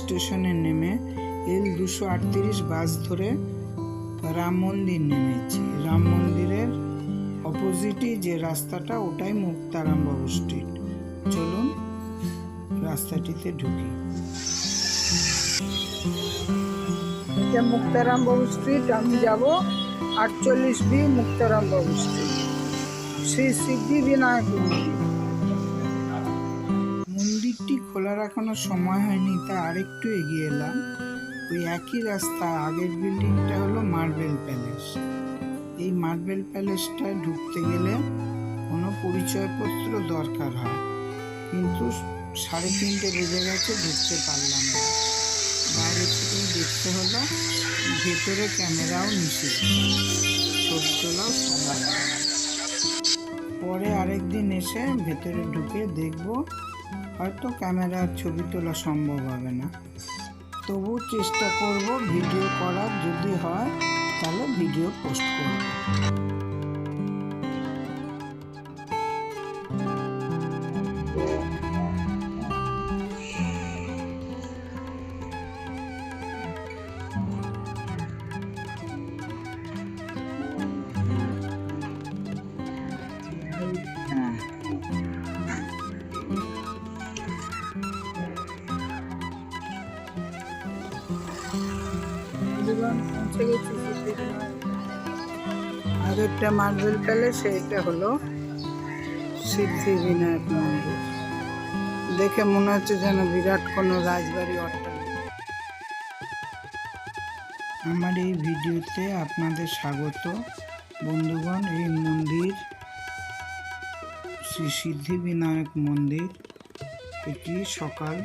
স্টেশনে নেমে এল দুশো আটত্রিশ বাস ধরে রাম মন্দির নেমেছি। রাম মন্দিরের অপোজিটই যে রাস্তাটা, ওটাই মুক্তারাম বাবু স্ট্রিট চলুন রাস্তাটিতে ঢুকি। মুক্তারাম বাবু স্ট্রিট আমি যাব আটচল্লিশ বি মুক্তারাম বাবু স্ট্রিট শ্রী সিদ্ধি বিনায়ক মন্দির। খোলার এখনও সময় হয়নি, তা আরেকটু এগিয়ে এলাম। ওই একই রাস্তা, আগের বিল্ডিংটা হলো মার্বেল প্যালেস। এই মার্বেল প্যালেসটায় ঢুকতে গেলে কোনো পরিচয়পত্র দরকার হয়, কিন্তু সাড়ে তিনটে বেজে গেছে, ঢুকতে পারলাম না। বাইরে থেকেই দেখতে হলো, ভেতরে ক্যামেরাও নিষিদ্ধ। ছবি তোলাও সম্ভব। পরে আরেকদিন এসে ভেতরে ঢুকে দেখব হয়তো ক্যামেরার ছবি তোলা সম্ভব হবে না। তবু চেষ্টা করব ভিডিও করার। যদি হয়, তাহলে ভিডিও পোস্ট করব। বিনায়ক। আগেরটা মার্বেল প্যালেস এইটা হলো সিদ্ধি বিনায়ক মন্দির দেখে মনে হচ্ছে যেন বিরাট কোনো রাজবাড়ি অট্টালিকা আমার এই ভিডিওতে আপনাদের স্বাগত বন্ধুগণ, এই মন্দির শ্রী সিদ্ধি বিনায়ক মন্দির, এটি সকাল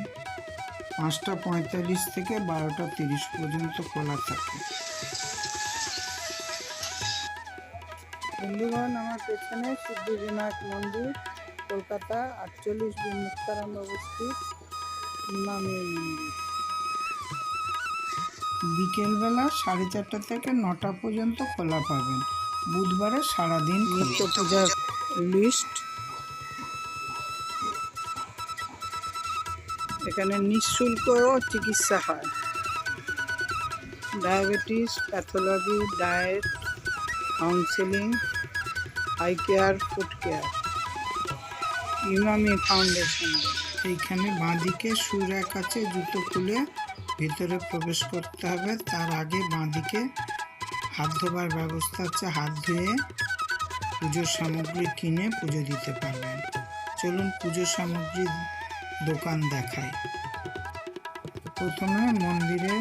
পাঁচটা পঁয়তাল্লিশ থেকে বারোটা তিরিশ পর্যন্ত খোলা থাকে। বন্ধুগণ আমার পেছনে সিদ্ধি বিনায়ক মন্দির কলকাতা আটচল্লিশ বি মুক্তারাম মন্দির। বিকেলবেলা সাড়ে চারটা থেকে নটা পর্যন্ত খোলা পাবেন। বুধবারে সারাদিন নিত্য পূজার লিস্ট এখানে নিঃশুল্ক চিকিৎসা হয়। Diabetes, pathology, diet, counselling, eye care, food care. Emami foundation. এইখানে বাঁদিকে সুরের কাছে জুতো খুলে ভিতরে প্রবেশ করতে হবে। তার আগে বাঁদিকে হাত ধোবার ব্যবস্থা আছে। হাত ধুয়ে পুজোর সামগ্রী কিনে পুজো দিতে পারবেন। চলুন পুজোর সামগ্রীর দোকান দেখায়। প্রথমে মন্দিরের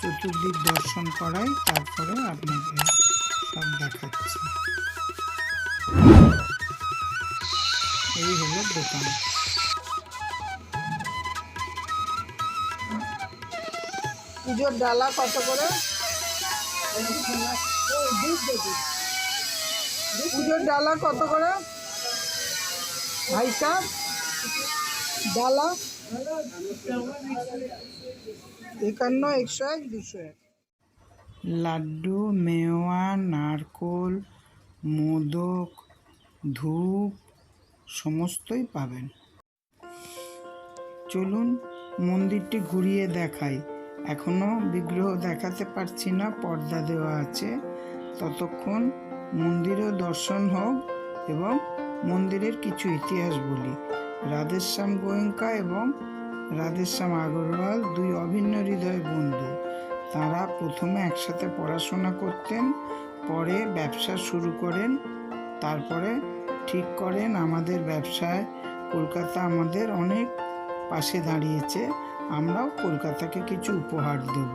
চতুর্দিক দর্শন করাই তারপরে আপনাকে সব দেখাচ্ছি। এই হলো দোকান। পুজোর ডালা কত করে? পুজোর ডালা কত করে? ভাই ডালা একান্ন, একশো এক, দুশো এক। লাড্ডু, মেওয়া, নারকোল, মোদক, ধূপ, সমস্তই পাবেন। চলুন মন্দিরটি ঘুরিয়ে দেখাই। এখনও বিগ্রহ দেখাতে পারছি না, পর্দা দেওয়া আছে। ততক্ষণ মন্দিরও দর্শন হোক এবং মন্দিরের কিছু ইতিহাস বলি। রাধেশ্যাম গোয়েঙ্কা এবং রাধেশ্যাম আগরওয়াল দুই অভিন্ন হৃদয় বন্ধু। তারা প্রথমে একসাথে পড়াশোনা করতেন, পরে ব্যবসা শুরু করেন, তারপরে ঠিক করেন, আমাদের ব্যবসায় কলকাতা আমাদের অনেক পাশে দাঁড়িয়েছে, আমরাও কলকাতাকে কিছু উপহার দেব।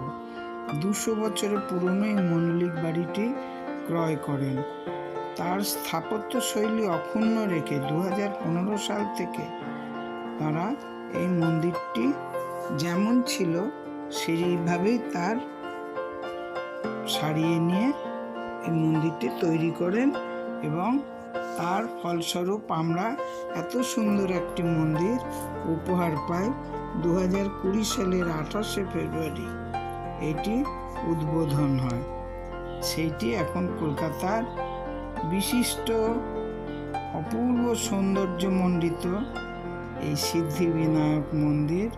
দুশো বছরের পুরনো এই মন্ডলিক বাড়িটি ক্রয় করেন। তার স্থাপত্য শৈলী অক্ষুণ্ণ রেখে দু হাজার পনেরো সাল থেকে তারা এই মন্দিরটি যেমন ছিল সেইভাবেই তার সারিয়ে নিয়ে এই মন্দিরটি তৈরি করেন এবং তার ফলস্বরূপ আমরা এত সুন্দর একটি মন্দির উপহার পাই দু হাজার কুড়ি সালের আঠাশে ফেব্রুয়ারি। এটি উদ্বোধন হয়। সেইটি এখন কলকাতার বিশিষ্ট অপূর্ব সৌন্দর্যমণ্ডিত এই সিদ্ধিবিনায়ক মন্দির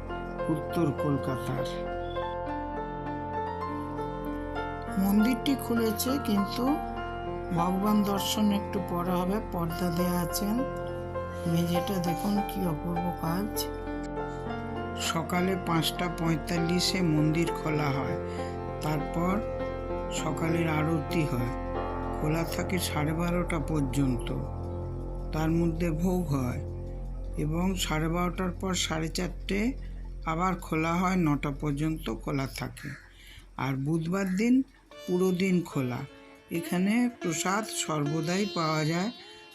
উত্তর কলকাতার। মন্দিরটি খুলেছে কিন্তু ভগবান দর্শন একটু পরে হবে, পর্দা দেওয়া আছেন। মেঝেটা দেখুন কি অপূর্ব কাজ। সকালে পাঁচটা পঁয়তাল্লিশে মন্দির খোলা হয়, তারপর সকালের আরতি হয়। খোলা থাকে সাড়ে বারোটা পর্যন্ত। তার মধ্যে ভোগ হয় এবং সাড়ে বারোটার পর সাড়ে চারটে আবার খোলা হয়, নটা পর্যন্ত খোলা থাকে। আর বুধবার দিন পুরো দিন খোলা। এখানে প্রসাদ সর্বদাই পাওয়া যায়,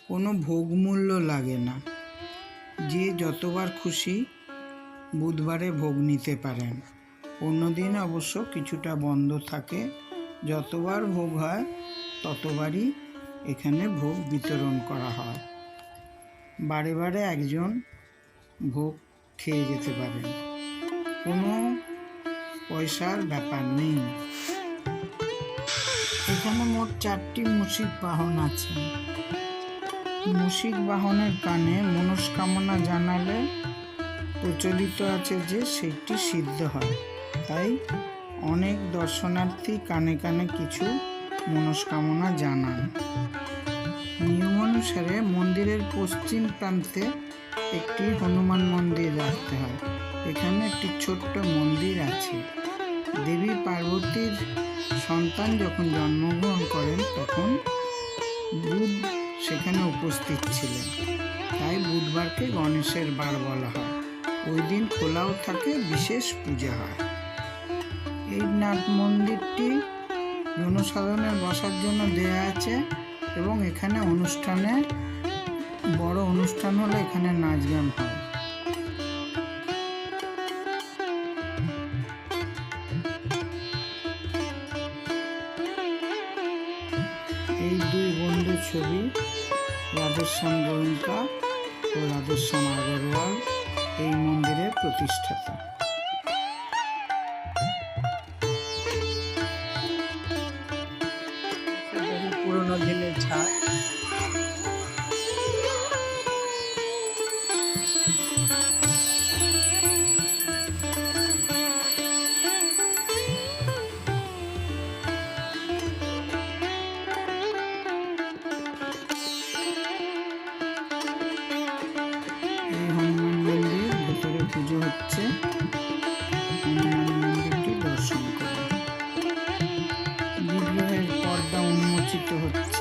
কোনো ভোগ মূল্য লাগে না। যে যতবার খুশি বুধবারে ভোগ নিতে পারেন। অন্যদিন অবশ্য কিছুটা বন্ধ থাকে। যতবার ভোগ হয় ততবারই এখানে ভোগ বিতরণ করা হয়। বারে বারে একজন ভোগ খেয়ে যেতে পারেন। কোনো পয়সার ব্যাপার নেই। এখানে মোট চারটি মুসিক বাহন আছে। মুসিক বাহনের কানে মনস্কামনা জানালে প্রচলিত আছে যে সেটি সিদ্ধ হয়। তাই অনেক দর্শনার্থী কানে কানে কিছু মনস্কামনা জানান। নিয়ম অনুসারে মন্দিরের পশ্চিম প্রান্তে একটি হনুমান মন্দির রাখতে হয়। এখানে একটি ছোট্ট মন্দির আছে। দেবী পার্বতীর সন্তান যখন জন্মগ্রহণ করেন তখন বুধ সেখানে উপস্থিত ছিলেন। তাই বুধবারকে গণেশের বার বলা হয়। ওই দিন খোলাও থাকে, বিশেষ পূজা হয়। এই নাট মন্দিরটি জনসাধারণের বসার জন্য দেয়া আছে এবং এখানে অনুষ্ঠানে, বড় অনুষ্ঠান হলে এখানে নাচ গান হয়। এই দুই বন্ধুর ছবি রাধেশ্যাম গোয়েঙ্কা ও রাধেশ্যাম আগরওয়াল, এই মন্দিরের প্রতিষ্ঠাতা।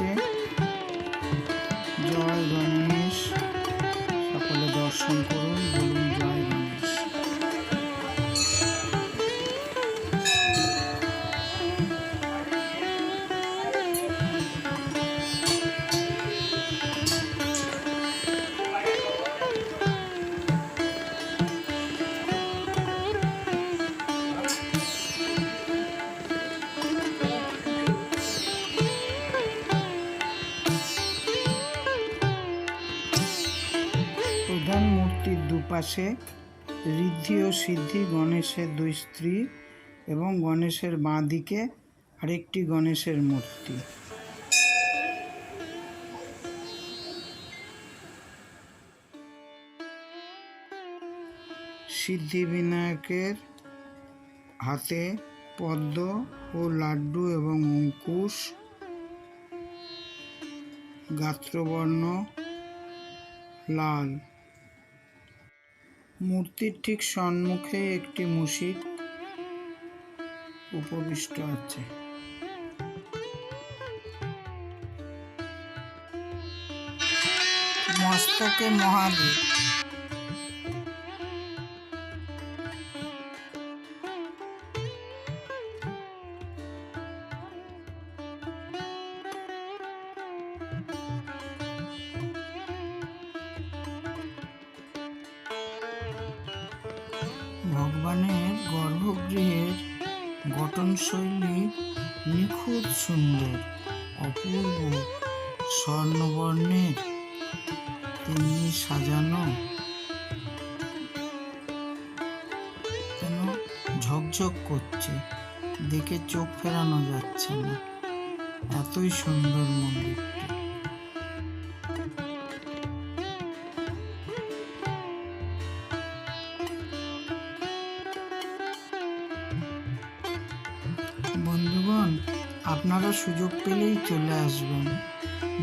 হচ্ছে দুপাশে ঋদ্ধি ও সিদ্ধি গণেশের দুই স্ত্রী এবং গণেশের বাঁ দিকে আরেকটি গণেশের মূর্তি। সিদ্ধিবিনায়কের হাতে পদ্ম ও লাড্ডু এবং অঙ্কুশ, গাত্রবর্ণ, লাল। মূর্তির ঠিক সম্মুখে একটি মসজিদ উপবিষ্ট আছে। মস্তকে মহাদেব ভগবানের গর্ভগৃহের গঠনশৈলী নিখুঁত সুন্দর, অপূর্ব, স্বর্ণবর্ণের তেমনি সাজানো। যেন ঝকঝক করছে, দেখে চোখ ফেরানো যাচ্ছে না। এতই সুন্দর মন্দিরটি। সুযোগ পেলেই চলে আসবেন।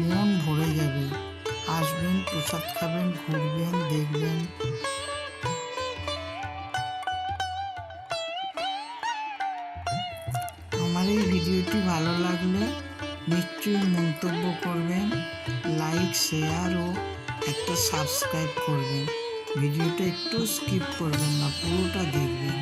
মন ভরে যাবে। আসবেন, প্রসাদ খাবেন, ঘুরবেন, দেখবেন। আমার এই ভিডিওটি ভালো লাগলে নিশ্চয়ই মন্তব্য করবেন, লাইক, শেয়ার ও একটা সাবস্ক্রাইব করবেন। ভিডিওটা একটু স্কিপ করবেন না, পুরোটা দেখবেন।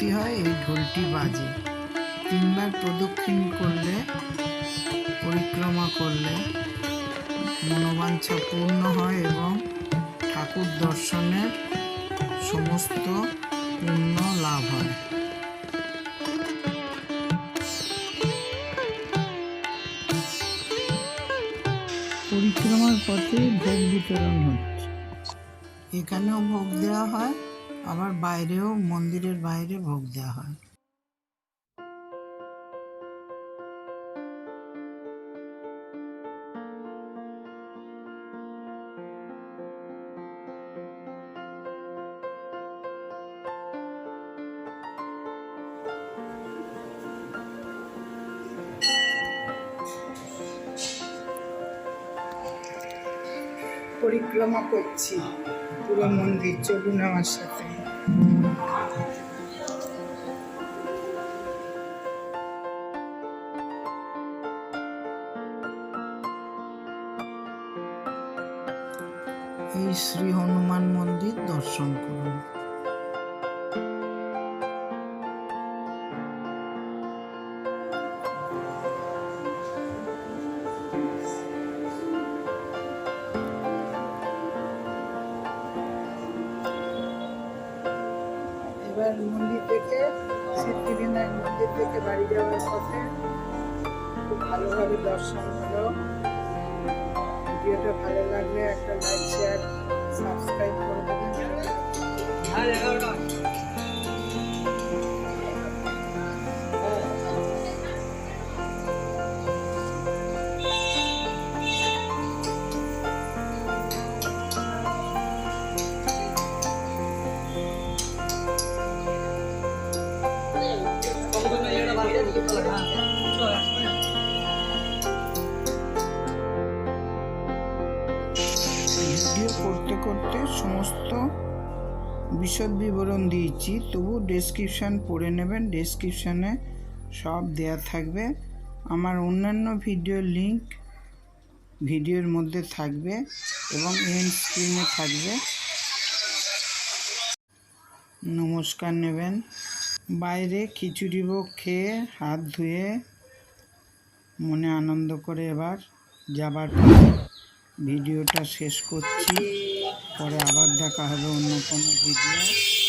আরতি হয় এই ঢোলটি বাজে। তিনবার প্রদক্ষিণ করলে পরিক্রমা করলে মনোবাঞ্ছা পূর্ণ হয় এবং ঠাকুর দর্শনের সমস্ত পুণ্য লাভ হয়। পরিক্রমার পথে ভোগ বিতরণ হচ্ছে। এখানেও ভোগ দেওয়া হয়। আবার বাইরেও মন্দিরের বাইরে ভোগ দেওয়া হয়। পরিক্রমা করছি। পুরো মন্দির চলুন আমার সাথে। এবার মন্দির থেকে সিদ্ধিবিনায়ক মন্দির থেকে বাড়ি যাওয়ার পথে খুব ভালোভাবে দর্শন হলো। ভিডিওটা ভালো লাগলে একটা লাইক শেয়ার সাবস্ক্রাইব করে দেবেন। বিশদ বিবরণ দিয়েছি তবু ডেসক্রিপশান পড়ে নেবেন ডেসক্রিপশানে সব দেয়া থাকবে। আমার অন্যান্য ভিডিওর লিংক ভিডিওর মধ্যে থাকবে এবং এন্ড স্ক্রিনে থাকবে। নমস্কার নেবেন। বাইরে খিচুড়ি ভোগ খেয়ে হাত ধুয়ে মনে আনন্দ করে এবার যাবার ভিডিওটা শেষ করছি। পরে আবার দেখা হবে অন্য কোনো ভিডিও